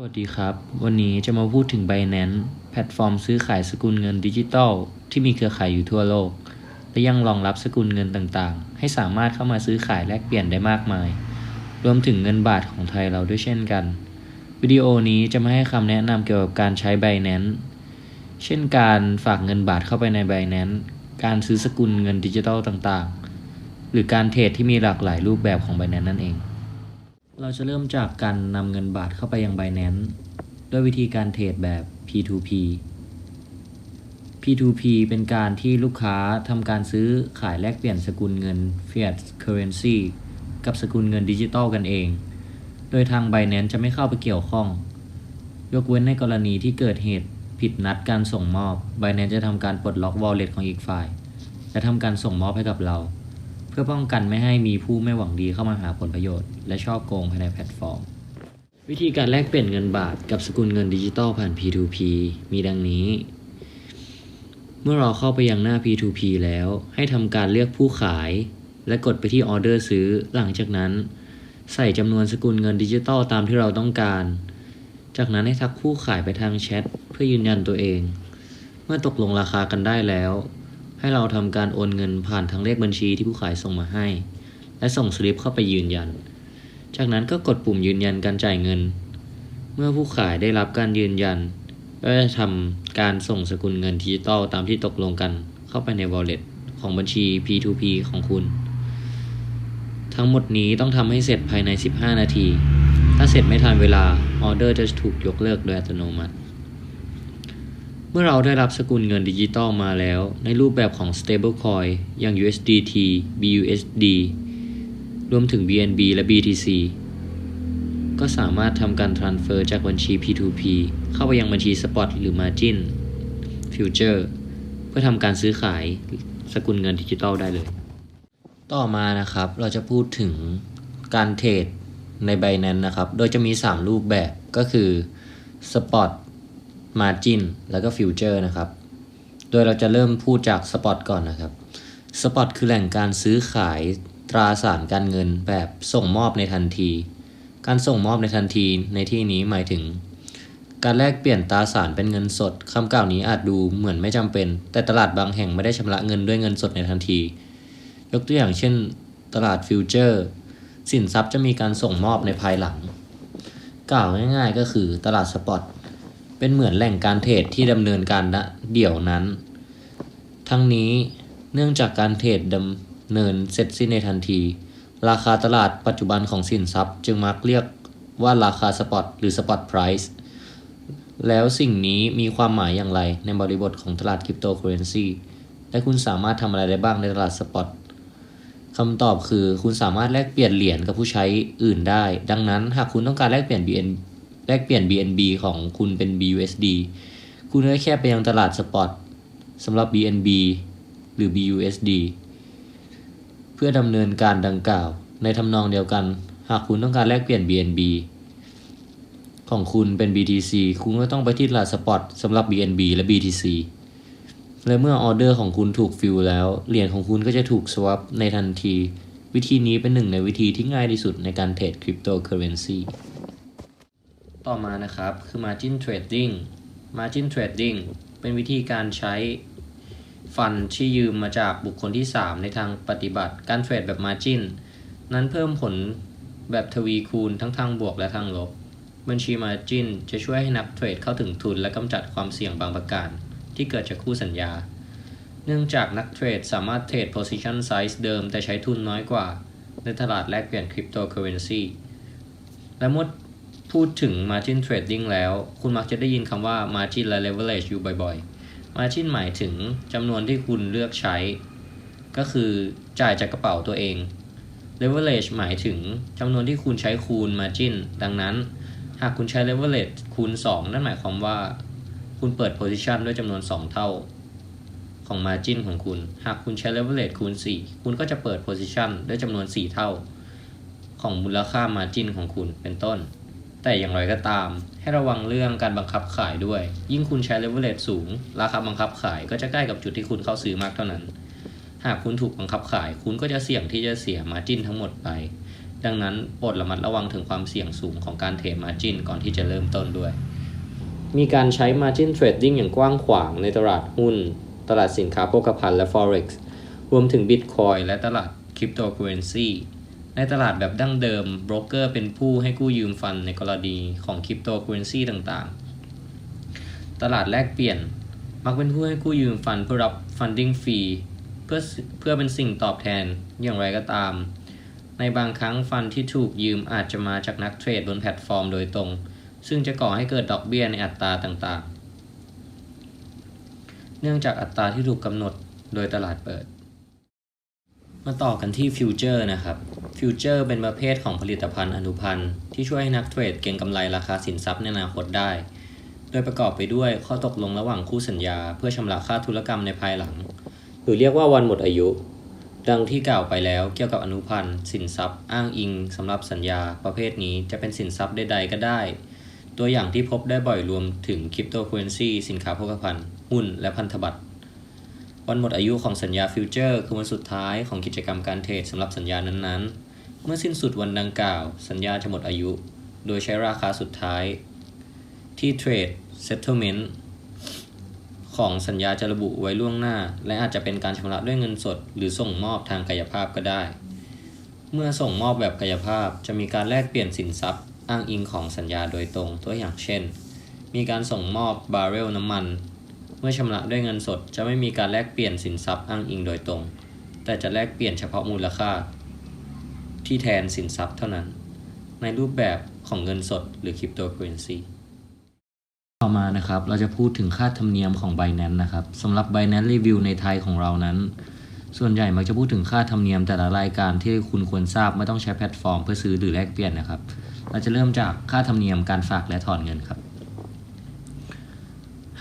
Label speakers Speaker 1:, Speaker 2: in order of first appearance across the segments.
Speaker 1: สวัสดีครับ วันนี้จะมาพูดถึง Binance แพลตฟอร์มซื้อขายสกุลเงินดิจิทัลที่มีเครือข่ายอยู่ทั่วโลก และยังรองรับสกุลเงินต่างๆ ให้สามารถเข้ามาซื้อขายแลกเปลี่ยนได้มากมาย รวมถึงเงินบาทของไทยเราด้วยเช่นกัน วิดีโอนี้จะมาให้คำแนะนำเกี่ยวกับการใช้ Binance เช่นการฝากเงินบาทเข้าไปใน Binance การซื้อสกุลเงินดิจิทัลต่างๆ หรือการเทรดที่มีหลากหลายรูปแบบของ Binance นั่นเอง เราจะเริ่มจากการนำเงินบาทเข้าไปยัง Binance ด้วยวิธีการเทรดแบบ P2P P2P เป็นการที่ลูกค้าทำการซื้อขายแลกเปลี่ยนสกุลเงิน Fiat Currency กับสกุลเงินดิจิตอลกันเอง โดยทาง Binance จะไม่เข้าไปเกี่ยวข้อง ยกเว้นในกรณีที่เกิดเหตุผิดนัดการส่งมอบ Binance จะทำการปลดล็อก Wallet ของอีกฝ่าย และทำการส่งมอบให้กับเรา พื่อป้องกันไม่ให้มีผู้ไม่หวังดีเข้ามาหาผลประโยชน์ และช่อโกงภายในแพลตฟอร์ม วิธีการแลกเปลี่ยนเงินบาทกับสกุลเงินดิจิตอลผ่าน P2P มีดังนี้ เมื่อเราเข้าไปยังหน้า P2P แล้ว ให้ทำการเลือกผู้ขาย และกดไปที่ออเดอร์ซื้อ หลังจากนั้น ใส่จำนวนสกุลเงินดิจิตอลตามที่เราต้องการ จากนั้นให้ทักผู้ขายไปทางแชทเพื่อยืนยันตัวเอง เมื่อตกลงราคากันได้แล้ว ให้เราทำการโอนเงินผ่านทางเลขบัญชีที่ผู้ขายส่งมาให้ และส่งสลิปเข้าไปยืนยัน จากนั้นก็กดปุ่มยืนยันการจ่ายเงิน เมื่อผู้ขายได้รับการยืนยัน ก็จะทำการส่งสกุลเงินดิจิตอลตามที่ตกลงกันเข้าไปใน wallet ของบัญชี P2P ของคุณ ทั้งหมดนี้ต้องทำให้เสร็จภายใน 15 นาที ถ้าเสร็จไม่ทันเวลาออเดอร์จะถูกยกเลิกโดยอัตโนมัติ เมื่อเราได้รับสกุลเงินดิจิตอลมาแล้ว ในรูปแบบของ stablecoin อย่าง USDT BUSD รวมถึง BNB และ BTC ก็สามารถทำการ transfer จากบัญชี P2P เข้าไปยังบัญชี Spot หรือ Margin Future เพื่อทำการซื้อขายสกุลเงินดิจิตอลได้เลย ต่อมานะครับเราจะพูดถึงการเทรดใน Binance นะครับ โดยจะมี 3 รูปแบบก็คือ Spot Margin แล้วก็ Future นะครับ โดยเราจะเริ่มพูดจาก Spot ก่อนนะครับ Spot คือแหล่งการซื้อขายตราสารการเงินแบบส่งมอบในทันที การส่งมอบในทันทีในที่นี้หมายถึง การแลกเปลี่ยนตราสารเป็นเงินสดคำกล่าวนี้อาจดูเหมือนไม่จำเป็น แต่ตลาดบางแห่งไม่ได้ชำระเงินด้วยเงินสดในทันที ยกตัวอย่างเช่น ตลาดฟิวเจอร์สินทรัพย์จะมีการส่งมอบในภายหลัง กล่าวง่ายๆ ก็คือตลาดสปอต เป็นเหมือนแหล่งการเทรดที่ดำเนินการเดี๋ยวนั้น ทั้งนี้เนื่องจากการเทรดดำเนินเสร็จสิ้นในทันที ราคาตลาดปัจจุบันของสินทรัพย์ จึงมักเรียกว่าราคาสปอตหรือสปอตไพรซ์แล้วสิ่งนี้มีความหมายอย่างไรในบริบทของตลาดคริปโตเคอเรนซีและคุณสามารถทำอะไรได้บ้างในตลาดสปอตคำตอบคือคุณสามารถแลกเปลี่ยนเหรียญกับผู้ใช้อื่นได้ ดังนั้นหากคุณต้องการแลกเปลี่ยน BN แลกเปลี่ยน BNB ของคุณเป็น BUSD คุณก็แค่ไปยังตลาดสปอตสำหรับ BNB หรือ BUSD เพื่อดำเนินการดังกล่าว ในทำนองเดียวกัน หากคุณต้องการแลกเปลี่ยน BNB ของคุณเป็น BTC คุณก็ต้องไปที่ตลาดสปอตสำหรับ BNB และ BTC และเมื่อออเดอร์ของคุณถูกฟิลแล้ว เหรียญของคุณก็จะถูกสว a p ในทันที วิธีนี้เป็นหนึ่งในวิธีที่ง่ายที่สุดในการเทรดคริปโตเคอเรนซี ต่อมานะครับ คือ Margin Trading Margin Trading เป็นวิธีการใช้ฟันที่ยืมมาจากบุคคลที่ 3 ในทางปฏิบัติการเทรดแบบ Margin นั้นเพิ่มผลแบบทวีคูณทั้งทางบวกและทางลบ บัญชี Margin จะช่วยให้นักเทรดเข้าถึงทุนและกำจัดความเสี่ยงบางประการ ที่เกิดจากคู่สัญญา เนื่องจากนักเทรดสามารถเทรด position size เดิมแต่ใช้ทุนน้อยกว่า ในตลาดแลกเปลี่ยนคริปโตเคอเรนซีและเมื่อ พูดถึง margin trading แล้ว คุณมักจะได้ยินคำว่า margin และ leverage อยู่บ่อยๆ margin หมายถึงจำนวนที่คุณเลือกใช้ ก็คือจ่ายจากกระเป๋าตัวเอง leverage หมายถึงจำนวนที่คุณใช้คูณ margin ดังนั้น หากคุณใช้ leverage คูณ 2 นั่นหมายความว่า คุณเปิด position ด้วยจำนวน 2 เท่าของ margin ของคุณ หากคุณใช้ leverage คูณ 4 คุณก็จะเปิด position ด้วยจำนวน 4 เท่า ของมูลค่า margin ของคุณเป็นต้น แต่อย่างไรก็ตาม ให้ระวังเรื่องการบังคับขายด้วย ยิ่งคุณใช้ leverage สูง ราคาบังคับขายก็จะใกล้กับจุดที่คุณเข้าซื้อมากเท่านั้น หากคุณถูกบังคับขาย คุณก็จะเสี่ยงที่จะเสีย margin ทั้งหมดไป ดังนั้นโปรดระมัดระวังถึงความเสี่ยงสูงของการเทรดมาจิ้นก่อนที่จะเริ่มต้นด้วย มีการใช้ Margin Trading อย่างกว้างขวางในตลาดหุ้น ตลาดสินค้าโภคภัณฑ์และ Forex รวมถึง Bitcoin และตลาด Cryptocurrency ในตลาดแบบดั้งเดิมโบรกเกอร์เป็นผู้ให้กู้ยืมฟันในกรณีของ Cryptocurrency ต่างๆ ตลาดแลกเปลี่ยนมักเป็นผู้ให้กู้ยืมฟันเพื่อรับ funding fee เพื่อเพื่อเป็นสิ่งตอบแทนอย่างไรก็ตาม ในบางครั้งฟันที่ถูกยืมอาจจะมาจากนักเทรดบนแพลตฟอร์มโดยตรง ซึ่งจะก่อให้เกิดดอกเบี้ยในอัตราต่างๆ เนื่องจากอัตราที่ถูกกำหนดโดยตลาดเปิด มาต่อกันที่ฟิวเจอร์นะครับฟิวเจอร์เป็นประเภทของผลิตภัณฑ์อนุพันธ์ที่ช่วยให้นักเทรดเก็งกำไรราคาสินทรัพย์ในอนาคตได้ โดยประกอบไปด้วยข้อตกลงระหว่างคู่สัญญา เพื่อชำระค่าธุรกรรมในภายหลัง หรือเรียกว่าวันหมดอายุ ดังที่กล่าวไปแล้วเกี่ยวกับอนุพันธ์สินทรัพย์ อ้างอิงสำหรับสัญญา ประเภทนี้จะเป็นสินทรัพย์ใดๆก็ได้ ตัวอย่างที่พบได้บ่อยรวมถึงคริปโตเคอเรนซีสินค้าโภคภัณฑ์หุ้นและพันธบัตร วันหมดอายุของสัญญาฟิวเจอร์คือวันสุดท้ายของกิจกรรมการเทรดสำหรับสัญญานั้นๆ เมื่อสิ้นสุดวันดังกล่าว สัญญาจะหมดอายุ โดยใช้ราคาสุดท้าย ที่เทรด settlement ของสัญญาจะระบุไว้ล่วงหน้า และอาจจะเป็นการชำระด้วยเงินสด หรือส่งมอบทางกายภาพก็ได้ เมื่อส่งมอบแบบกายภาพจะมีการแลกเปลี่ยนสินทรัพย์ อ้างอิงของสัญญาโดยตรงตัวอย่างเช่น มีการส่งมอบ บาร์เรลน้ำมัน เมื่อชำระด้วยเงินสดจะไม่มีการแลกเปลี่ยนสินทรัพย์อ้างอิงโดยตรง แต่จะแลกเปลี่ยนเฉพาะมูลค่า ที่แทนสินทรัพย์เท่านั้น ในรูปแบบของเงินสดหรือคริปโตเคอเรนซีต่อมานะครับเราจะพูดถึงค่าธรรมเนียมของ Binance นะครับสำหรับ Binance Review ในไทยของเรานั้น ส่วนใหญ่มักจะพูดถึงค่าธรรมเนียมแต่ละรายการที่คุณควรทราบไม่ต้องใช้แพลตฟอร์มเพื่อซื้อหรือแลกเปลี่ยนนะครับ เราจะเริ่มจากค่าธรรมเนียมการฝากและถอนเงินครับ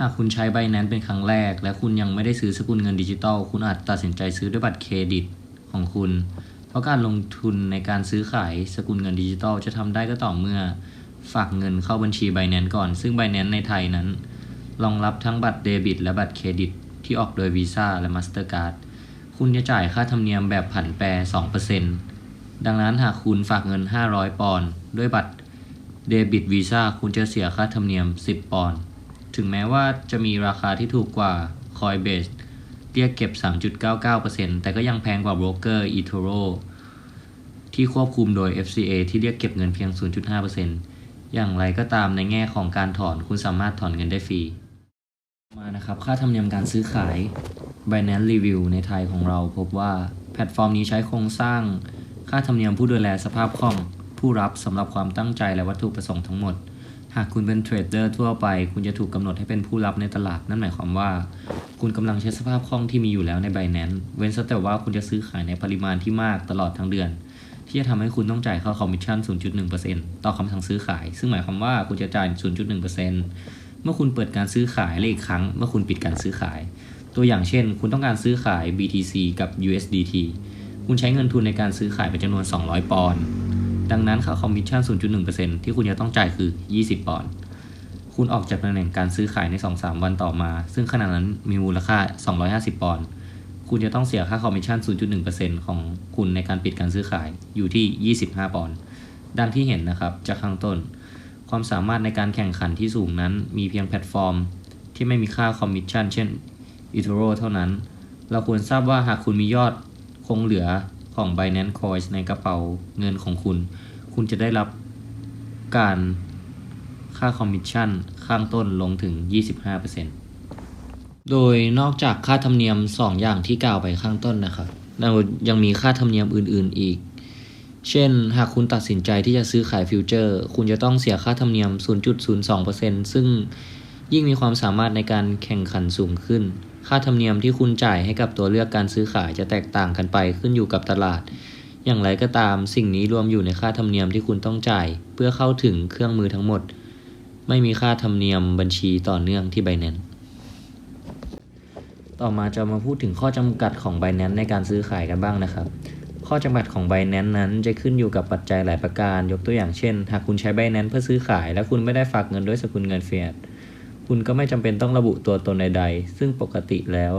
Speaker 1: หากคุณใช้ Binance เป็นครั้งแรก และคุณยังไม่ได้ซื้อสกุลเงินดิจิตอล คุณอาจตัดสินใจซื้อด้วยบัตรเครดิตของคุณ เพราะการลงทุนในการซื้อขายสกุลเงินดิจิตอลจะทำได้ก็ต่อเมื่อ ฝากเงินเข้าบัญชี Binance ก่อน ซึ่ง Binance ในไทยนั้น รองรับทั้งบัตรเดบิต และบัตรเครดิต ที่ออกโดย Visa และ Mastercard คุณจะจ่ายค่าธรรมเนียมแบบผันแปร 2%ดังนั้นหากคุณฝากเงิน 500 ปอนด์ด้วยบัตรเดบิต Visa คุณจะเสียค่าธรรมเนียม 10 ปอนด์ ถึงแม้ว่าจะมีราคาที่ถูกกว่า Coinbase เรียกเก็บ 3.99%แต่ก็ยังแพงกว่าโบรกเกอร์ eToro ที่ควบคุมโดย FCA ที่เรียกเก็บเงินเพียง 0.5%อย่างไรก็ตามในแง่ของการถอนคุณสามารถถอนเงินได้ฟรี มานะครับ ค่าธรรมเนียมการซื้อขาย Binance Review ในไทยของเราพบว่าแพลตฟอร์มนี้ใช้โครงสร้าง ค่าธรรมเนียมผู้ดูแลสภาพคล่อง ผู้รับสำหรับความตั้งใจและวัตถุประสงค์ทั้งหมด หากคุณเป็นเทรดเดอร์ทั่วไป คุณจะถูกกำหนดให้เป็นผู้รับในตลาด นั่นหมายความว่า คุณกำลังใช้สภาพคล่องที่มีอยู่แล้วใน Binance เว้นแต่ว่าคุณจะซื้อขายในปริมาณที่มากตลอดทั้งเดือน ที่จะทำให้คุณต้องจ่ายค่าคอมมิชชั่น 0.1%ต่อคำสั่งซื้อขาย ซึ่งหมายความว่าคุณจะจ่าย 0.1%เมื่อคุณเปิดการซื้อขายและอีกครั้ง เมื่อคุณปิดการซื้อขาย ตัวอย่างเช่น คุณต้องการซื้อขาย BTC กับ USDT คุณใช้เงินทุนในการซื้อขายเป็นจำนวน 200 ปอนด์ ดังนั้นค่าคอมมิชชั่น 0.1%ที่คุณจะต้องจ่ายคือ 20 ปอนด์ คุณออกจากตำแหน่งการซื้อขายใน 2-3 วันต่อมา ซึ่งขณะนั้นมีมูลค่า 250 ปอนด์ คุณจะต้องเสียค่าคอมมิชชั่น 0.1%ของคุณในการปิดการซื้อขายอยู่ที่ 25 ปอนด์ ดังที่เห็นนะครับจากข้างต้น ความสามารถในการแข่งขันที่สูงนั้น มีเพียงแพลตฟอร์ม ที่ไม่มีค่าคอมมิชชั่นเช่น eToro เท่านั้น เราควรทราบว่าหากคุณมียอดคงเหลือ ของ Binance Coin ในกระเป๋าเงินของคุณ คุณจะได้รับการค่าคอมมิชชั่นข้างต้นลงถึง 25%โดยนอกจากค่าธรรมเนียม 2 อย่างที่กล่าวไปข้างต้นนะครับเรายังมีค่าธรรมเนียมอื่น ๆ อีก เช่น หากคุณตัดสินใจที่จะซื้อขายฟิวเจอร์ คุณจะต้องเสียค่าธรรมเนียม 0.02%ซึ่ง ยิ่งมีความสามารถในการแข่งขันสูงขึ้น ค่าธรรมเนียมที่คุณจ่ายให้กับตัวเลือกการซื้อขายจะแตกต่างกันไปขึ้นอยู่กับตลาด อย่างไรก็ตามสิ่งนี้รวมอยู่ในค่าธรรมเนียมที่คุณต้องจ่าย เพื่อเข้าถึงเครื่องมือทั้งหมด ไม่มีค่าธรรมเนียมบัญชีต่อเนื่องที่ Binance ต่อมาจะมาพูดถึงข้อจำกัดของ Binance ในการซื้อขายกันบ้างนะครับ ข้อจำกัดของ Binance นั้นจะขึ้นอยู่กับปัจจัยหลายประการ ยกตัวอย่างเช่น หากคุณใช้ Binance เพื่อซื้อขาย และคุณไม่ได้ฝากเงินด้วยสกุลเงินเฟียต คุณก็ไม่จำเป็นต้องระบุตัวตนใดๆ ซึ่งปกติแล้ว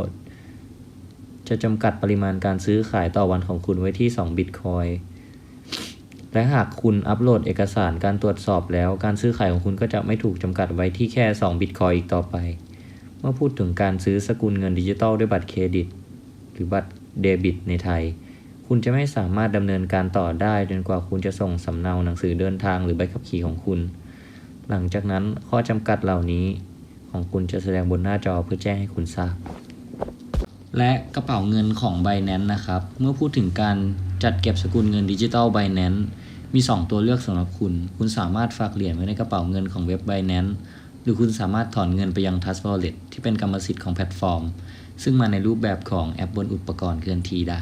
Speaker 1: จะจำกัดปริมาณการซื้อขายต่อวันของคุณไว้ที่2บิตคอยหและหากคุณอัปโหลดเอกสารการตรวจสอบแล้ว การซื้อขายของคุณก็จะไม่ถูกจำกัดไว้ที่แค่2บิตคอยอีกต่อไป เมื่อพูดถึงการซื้อสกุลเงินดิจิตอลด้วยบัตรเครดิต หรือบัตรเดบิต ในไทย คุณจะไม่สามารถดำเนินการต่อได้จนกว่าคุณจะส่งสำเนาหนังสือเดินทางหรือใบขับขี่ของคุณ หลังจากนั้นข้อจำกัดเหล่านี้ ของคุณจะแสดงบนหน้าจอเพื่อแจ้งให้คุณทราบ และกระเป๋าเงินของ Binance นะครับ เมื่อพูดถึงการจัดเก็บสกุลเงินดิจิตอล Binance มี 2 ตัวเลือกสำหรับคุณ คุณสามารถฝากเหรียญไว้ในกระเป๋าเงินของเว็บ Binance หรือคุณสามารถถอนเงินไปยัง Trust Wallet ที่เป็นกรรมสิทธิ์ของแพลตฟอร์ม ซึ่งมาในรูปแบบของแอปบนอุปกรณ์เคลื่อนที่ได้